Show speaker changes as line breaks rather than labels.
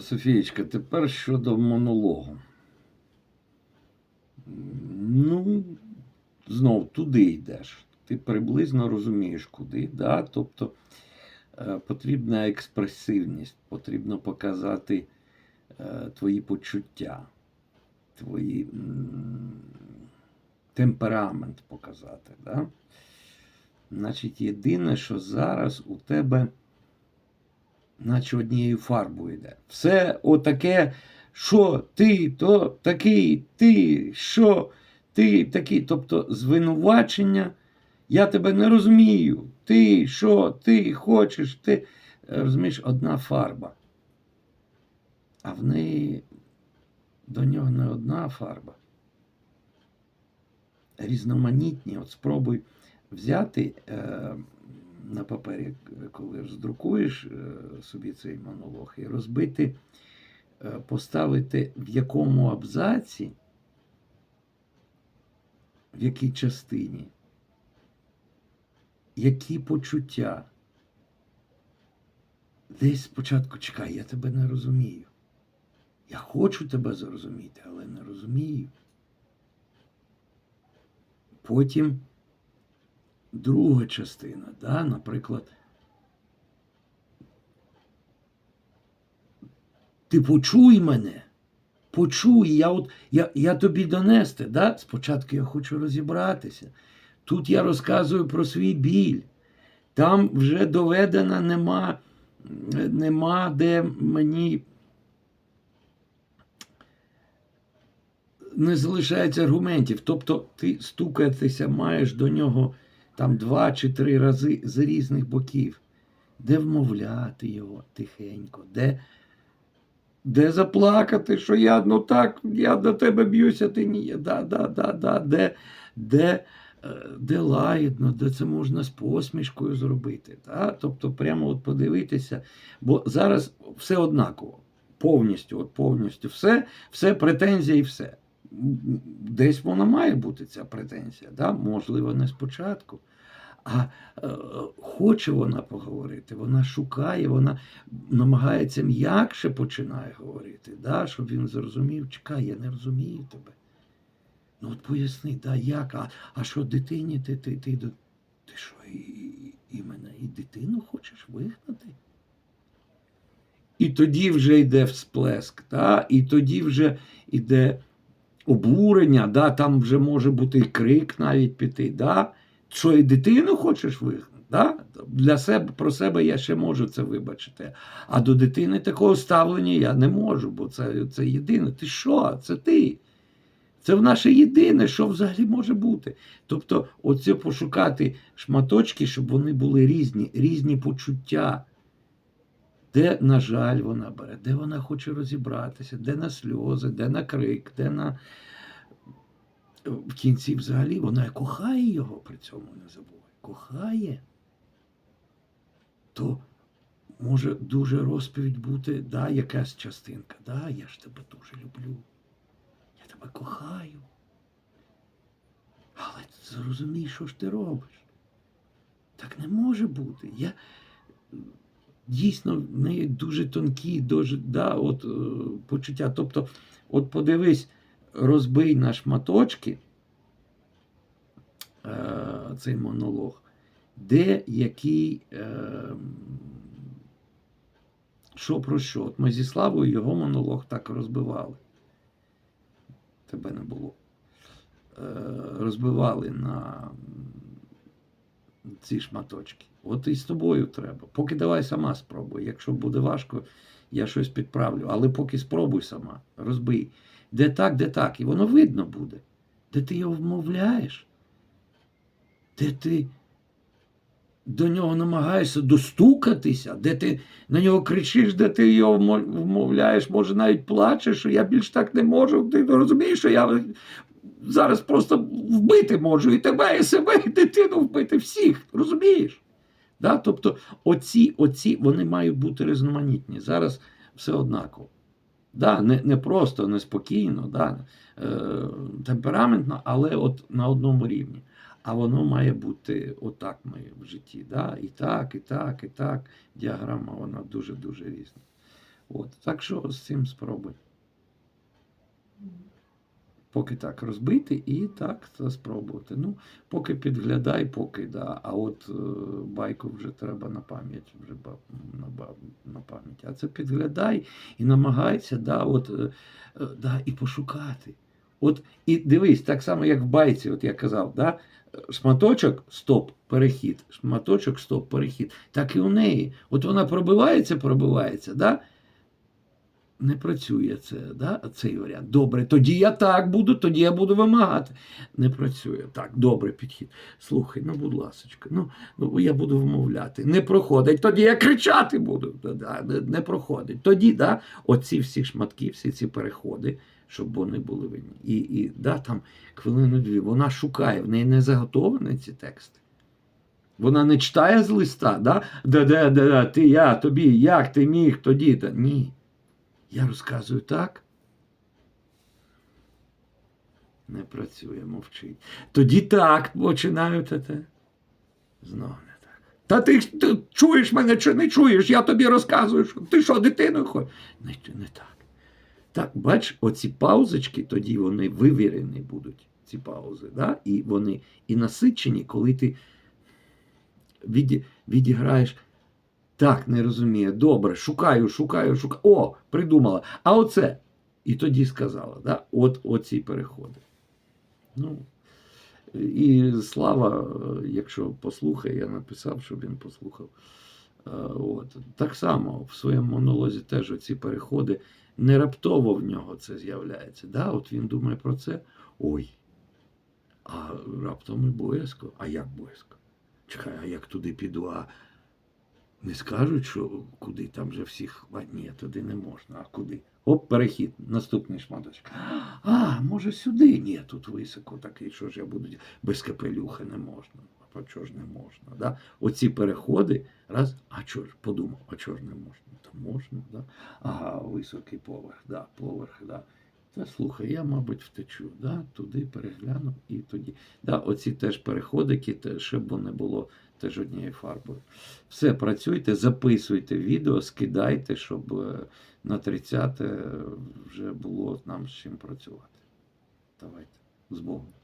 Софієчка, тепер щодо монологу. Ну, знов туди йдеш. Ти приблизно розумієш, куди. Да? Тобто е, потрібна експресивність, потрібно показати е, твої почуття, твої темперамент показати. Да? Значить, єдине, що зараз у тебе наче однією фарбою йде. Все отаке, що ти, то такий, ти, що ти такий. Тобто звинувачення, я тебе не розумію. Ти, що, ти хочеш, ти. Розумієш, одна фарба. А в неї до нього не одна фарба. Різноманітні. От спробуй взяти е, на папері, коли роздрукуєш е, собі цей монолог, і розбити, е, поставити в якому абзаці, в якій частині, які почуття. Десь спочатку чекай, я тебе не розумію. Я хочу тебе зрозуміти, але не розумію. Потім друга частина, да, наприклад, ти почуй мене, почуй, я, от, я, я тобі донести. Да? Спочатку я хочу розібратися. Тут я розказую про свій біль. Там вже доведено нема, нема де мені не залишається аргументів. Тобто ти стукатися маєш до нього там два чи три рази з різних боків. Де вмовляти його тихенько, де, де заплакати, що я ну так, я до тебе б'юся, ти ні. Да, да, да, да, де, де, е, де лагідно, де це можна з посмішкою зробити. Да? Тобто, прямо от подивитися, бо зараз все однаково. Повністю, от повністю все, все претензія і все. Десь вона має бути ця претензія, да? можливо, не спочатку. А е, хоче вона поговорити, вона шукає, вона намагається м'якше починає говорити, да? щоб він зрозумів, чекай, я не розумію тебе. Ну от поясни, да, як? А, а що дитині ти, ти, ти, до- ти що, і, і, мене, і дитину хочеш вигнати? І тоді вже йде всплеск, да? і тоді вже йде обурення, да? там вже може бути і крик навіть піти. Да? Що і дитину хочеш вигнати? Да? Для себе про себе я ще можу це вибачити. А до дитини такого ставлення я не можу, бо це, це єдине. Ти що? Це ти. Це в наше єдине, що взагалі може бути. Тобто, оце пошукати шматочки, щоб вони були різні, різні почуття. Де, на жаль, вона бере, де вона хоче розібратися, де на сльози, де на крик, де на. В кінці взагалі вона кохає його при цьому не забувай. Кохає. То може дуже розповідь бути, да, якась частинка. Да, я ж тебе дуже люблю. Я тебе кохаю. Але зрозумій, що ж ти робиш. Так не може бути. Я дійсно в неї дуже тонкі, дуже, да, от, е, почуття. Тобто, от подивись, розбий на шматочки е, цей монолог, де який. Е, що про що? От ми зі Славою його монолог так розбивали. Тебе не було. Е, розбивали на ці шматочки. От і з тобою треба. Поки давай сама спробуй. Якщо буде важко, я щось підправлю. Але поки спробуй сама, розбий. Де так, де так. І воно видно буде. Де ти його вмовляєш, де ти до нього намагаєшся достукатися, де ти на нього кричиш, де ти його вмовляєш, може навіть плачеш, що я більш так не можу. Ти розумієш, що я зараз просто вбити можу і тебе, і себе, і дитину вбити всіх. Розумієш? Да? Тобто, оці, оці вони мають бути різноманітні. Зараз все однаково. Да, не, не просто, не спокійно, да, е, темпераментно, але от на одному рівні. А воно має бути отак моє в житті. Да? І так, і так, і так. Діаграма вона дуже-дуже різна. От. Так що з цим спробуй. Поки так розбити і так спробувати. Ну, поки підглядай, поки да. А от е, байку вже треба на пам'ять, вже на, на пам'ять. А це підглядай і намагайся, да, от, е, е, да, і пошукати. От і дивись, так само, як в байці, от я казав, да, шматочок, стоп, перехід, шматочок, стоп, перехід. Так і у неї. От вона пробивається, пробивається, да? Не працює це, да? цей варіант. Добре, тоді я так буду, тоді я буду вимагати. Не працює. Так, добре, підхід. Слухай, ну, будь ласочка, ну, ну я буду вмовляти. Не проходить, тоді я кричати буду. Да, да, не- проходить. Тоді, да, оці всі шматки, всі ці переходи, щоб вони були винні. І, і да, там хвилину-дві, вона шукає, в неї не заготовані ці тексти. Вона не читає з листа, да? де, де, де, ти, я, тобі, як ти міг тоді. Та. Ні. Я розказую так. Не працює, мовчить. Тоді так починаю те. Знову не так. Та ти, ти чуєш мене чи не чуєш? Я тобі розказую, що ти що, дитиною ходиш? Не, не так. Так, бач, оці паузочки, тоді вони вивірені будуть, ці паузи. Да? І вони і насичені, коли ти віді, відіграєш. Так, не розуміє. Добре, шукаю, шукаю, шукаю. О, придумала. А оце. І тоді сказала, да? от оці переходи. Ну, і Слава, якщо послухає, я написав, щоб він послухав. Е, От. Так само в своєму монолозі теж оці переходи не раптово в нього це з'являється. Да? От він думає про це. Ой. А раптом і боязко. А як боязко? Чекай, а як туди піду? А не скажуть, що куди там же всіх. Ні, туди не можна. А куди? Оп, перехід, наступний шматочок. А, може сюди? Ні, тут високо такий, що ж я буду. Без капелюха не можна. А чого ж не можна? Да? Оці переходи, раз, а чого ж, подумав, а чого ж не можна? Та можна, да? Ага, високий поверх, да, поверх, да. Та слухай, я, мабуть, втечу, да? туди перегляну і тоді. Да, оці теж переходики, щоб не було теж однією фарбою. Все, працюйте, записуйте відео, скидайте, щоб е, на 30 вже було нам з чим працювати. Давайте, з Богом.